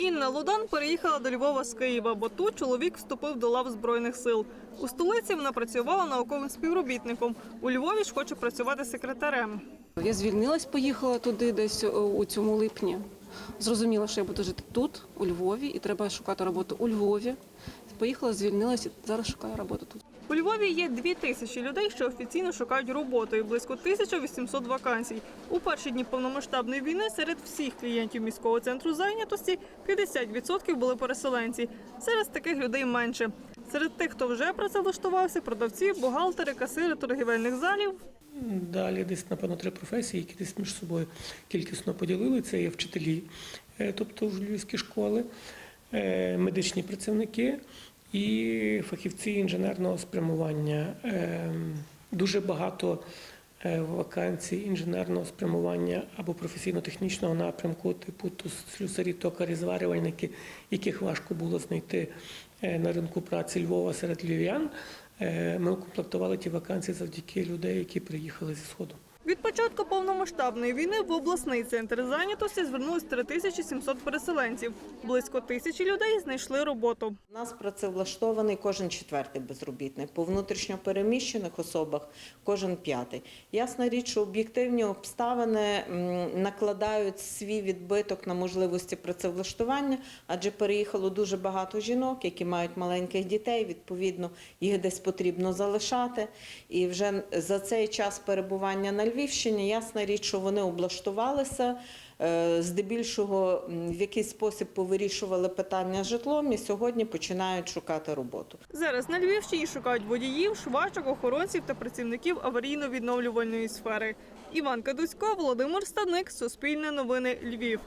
Інна Лудан переїхала до Львова з Києва, бо тут чоловік вступив до лав збройних сил. У столиці вона працювала науковим співробітником. У Львові ж хоче працювати секретарем. Я звільнилась, поїхала туди десь е, у цьому липні. Зрозуміла, що я буду жити тут, у Львові, і треба шукати роботу у Львові. Поїхала, звільнилась і зараз шукаю роботу тут. У Львові є дві тисячі людей, що офіційно шукають роботу, і близько 1800 вакансій. У перші дні повномасштабної війни серед всіх клієнтів міського центру зайнятості 50% були переселенці. Зараз таких людей менше. Серед тих, хто вже працевлаштувався, продавці, бухгалтери, касири торгівельних залів. Далі десь, напевно, три професії, які десь між собою кількісно поділили. Це є вчителі, е, тобто в львівські школи, е, медичні працівники і фахівці інженерного спрямування. Е, Дуже багато е, вакансій інженерного спрямування або професійно-технічного напрямку, типу слюсарі, токарі, зварювальники, яких важко було знайти е, на ринку праці Львова серед львів'ян. Е, Ми укомплектували ті вакансії завдяки людей, які приїхали зі сходу. Від початку повномасштабної війни в обласний центр зайнятості звернулось 3700 переселенців. Близько тисячі людей знайшли роботу. У нас працевлаштований кожен четвертий безробітний. По внутрішньо переміщених особах кожен п'ятий. Ясна річ, що об'єктивні обставини накладають свій відбиток на можливості працевлаштування, адже переїхало дуже багато жінок, які мають маленьких дітей. Відповідно, їх десь потрібно залишати. І вже за цей час перебування на Львівщині, ясна річ, що вони облаштувалися. е, Здебільшого в якийсь спосіб повирішували питання з житлом і сьогодні починають шукати роботу. Зараз на Львівщині шукають водіїв, швачок, охоронців та працівників аварійно-відновлювальної сфери. Іван Кадусько, Володимир Станик, Суспільне новини, Львів.